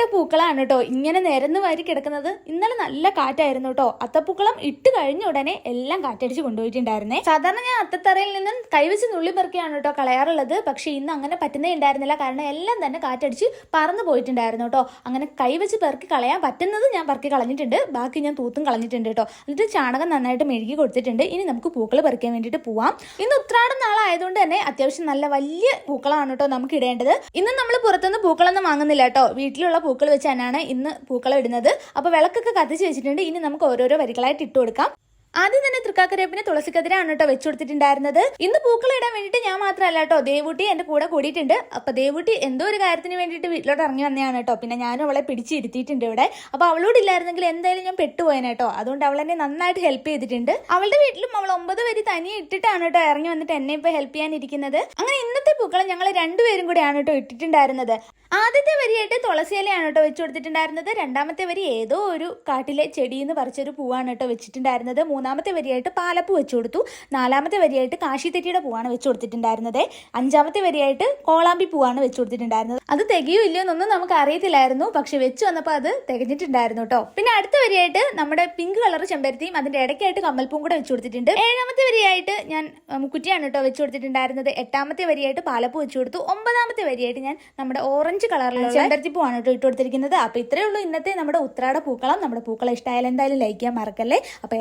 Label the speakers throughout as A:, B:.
A: ഇട്ട പൂക്കളാണ് കേട്ടോ ഇങ്ങനെ നിരന്ന് വാരി കിടക്കുന്നത് ഇന്നലെ നല്ല കാറ്റായിരുന്നു കേട്ടോ അത്തപ്പൂക്കളം ഇട്ട് കഴിഞ്ഞ ഉടനെ എല്ലാം കാറ്റടിച്ച് കൊണ്ടുപോയിട്ടുണ്ടായിരുന്നേ. സാധാരണ ഞാൻ അത്തത്തറയിൽ നിന്നും കൈവച്ച് നുള്ളി പെറുക്കിയാണ് കേട്ടോ കളയാറുള്ളത്. പക്ഷേ ഇന്ന് അങ്ങനെ പറ്റുന്നേ ഉണ്ടായിരുന്നില്ല. കാരണം എല്ലാം തന്നെ കാറ്റടിച്ച് പറന്നു പോയിട്ടുണ്ടായിരുന്നു കേട്ടോ അങ്ങനെ കൈവച്ച് പെറുക്കി കളയാൻ പറ്റുന്നത് ഞാൻ പെറുക്കി കളഞ്ഞിട്ടുണ്ട്. ബാക്കി ഞാൻ തൂത്തും കളഞ്ഞിട്ടുണ്ട് കേട്ടോ എന്നിട്ട് ചാണകം നന്നായിട്ട് മെഴുകി കൊടുത്തിട്ടുണ്ട്. ഇനി നമുക്ക് പൂക്കൾ പറിക്കാൻ വേണ്ടിയിട്ട് പോവാം. ഇന്ന് ഉത്രാടം നാളായതുകൊണ്ട് തന്നെ അത്യാവശ്യം നല്ല വലിയ പൂക്കളാണ് കേട്ടോ നമുക്ക് ഇടേണ്ടത്. ഇന്ന് നമ്മൾ പുറത്തുനിന്ന് പൂക്കളൊന്നും വാങ്ങുന്നില്ല കേട്ടോ വീട്ടിലുള്ള പൂക്കൾ വെച്ച് തന്നെയാണ് ഇന്ന് പൂക്കളം ഇടുന്നത്. അപ്പോൾ വിളക്കൊക്കെ കത്തിച്ച് വെച്ചിട്ടുണ്ട്. ഇനി നമുക്ക് ഓരോരോ വരികളായിട്ട് ഇട്ട് കൊടുക്കാം. ആദ്യം തന്നെ തൃക്കാക്കരയപ്പിന് തുളസിക്കതിരാണ് കേട്ടോ വെച്ചു കൊടുത്തിട്ടുണ്ടായിരുന്നത് ഇന്ന് പൂക്കൾ ഇടാൻ വേണ്ടിയിട്ട് ഞാൻ മാത്രമല്ല കേട്ടോ ദേവൂട്ടി എന്റെ കൂടെ കൂടിയിട്ടുണ്ട്. അപ്പൊ ദേവൂട്ടി എന്തോ ഒരു കാര്യത്തിന് വേണ്ടിയിട്ട് വീട്ടിലോട്ട് ഇറങ്ങി വന്നതാണ് കേട്ടോ. പിന്നെ ഞാനും അവളെ പിടിച്ചിരുത്തിയിട്ടുണ്ട് ഇവിടെ. അപ്പൊ അവളോട് ഇല്ലായിരുന്നെങ്കിൽ എന്തായാലും ഞാൻ പെട്ടുപോയനെ കേട്ടോ. അതുകൊണ്ട് അവൾ എന്നെ നന്നായിട്ട് ഹെൽപ്പ് ചെയ്തിട്ടുണ്ട്. അവളുടെ വീട്ടിലും അവൾ ഒമ്പത് വരി തനിയെ ഇട്ടിട്ടാണ് കേട്ടോ ഇറങ്ങി വന്നിട്ട് എന്നെ ഇപ്പൊ ഹെൽപ്പ് ചെയ്യാനിരിക്കുന്നത്. അങ്ങനെ ഇന്നത്തെ പൂക്കൾ ഞങ്ങൾ രണ്ടുപേരും കൂടെയാണ് കേട്ടോ ഇട്ടിട്ടുണ്ടായിരുന്നത്. ആദ്യത്തെ വരിയായിട്ട് തുളസിയിലയാണ് കേട്ടോ വെച്ചു കൊടുത്തിട്ടുണ്ടായിരുന്നത്. രണ്ടാമത്തെ വരി ഏതോ ഒരു കാട്ടിലെ ചെടിയിൽ നിന്ന് പറിച്ചൊരു പൂവാണ് കേട്ടോ വെച്ചിട്ടുണ്ടായിരുന്നത്. മൂന്നാമത്തെ വരിയായിട്ട് പാലപ്പ് വെച്ചു കൊടുത്തു. നാലാമത്തെ വരിയായിട്ട് കാശിത്തെറ്റിയുടെ പൂവാണ് വെച്ചു കൊടുത്തിട്ടുണ്ടായിരുന്നത്. അഞ്ചാമത്തെ വരിയായിട്ട് കോളാമ്പി പൂവാണ് വെച്ചു കൊടുത്തിട്ടുണ്ടായിരുന്നത്. അത് തികയോ ഇല്ലയോ എന്നൊന്നും നമുക്ക് അറിയത്തില്ലായിരുന്നു. പക്ഷെ വെച്ചു വന്നപ്പോൾ അത് തികഞ്ഞിട്ടുണ്ടായിരുന്നു കേട്ടോ പിന്നെ അടുത്ത വരിയായിട്ട് നമ്മുടെ പിങ്ക് കളർ ചെമ്പരത്തിയും അതിന്റെ ഇടയ്ക്കായിട്ട് കമ്മൽപ്പൂവും കൂടെ വെച്ചു കൊടുത്തിട്ടുണ്ട്. ഏഴാമത്തെ വരിയായിട്ട് ഞാൻ മുക്കുറ്റിയാണ് കുറ്റിയാണ് കേട്ടോ വെച്ചു കൊടുത്തിട്ടുണ്ടായിരുന്നത്. എട്ടാമത്തെ വരിയായിട്ട് പാലപ്പൂ വെച്ചു കൊടുത്തു. ഒമ്പതാമത്തെ വരിയായിട്ട് ഞാൻ നമ്മുടെ ഓറഞ്ച് കളറിലുള്ള ചെമ്പരത്തി പൂവാണ് കേട്ടോ ഇട്ട് കൊടുത്തിരിക്കുന്നത്. അപ്പൊ ഇത്രയേ ഉള്ളൂ ഇന്നത്തെ നമ്മുടെ ഉത്രാട പൂക്കളം. നമ്മുടെ പൂക്കളം ഇഷ്ടമായാലും എന്തായാലും ലൈക്ക് ചെയ്യാൻ മറക്കല്ലേ? അപ്പൊ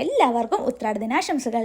A: എല്ലാവർക്കും ഉത്രാട ദിനാശംസകൾ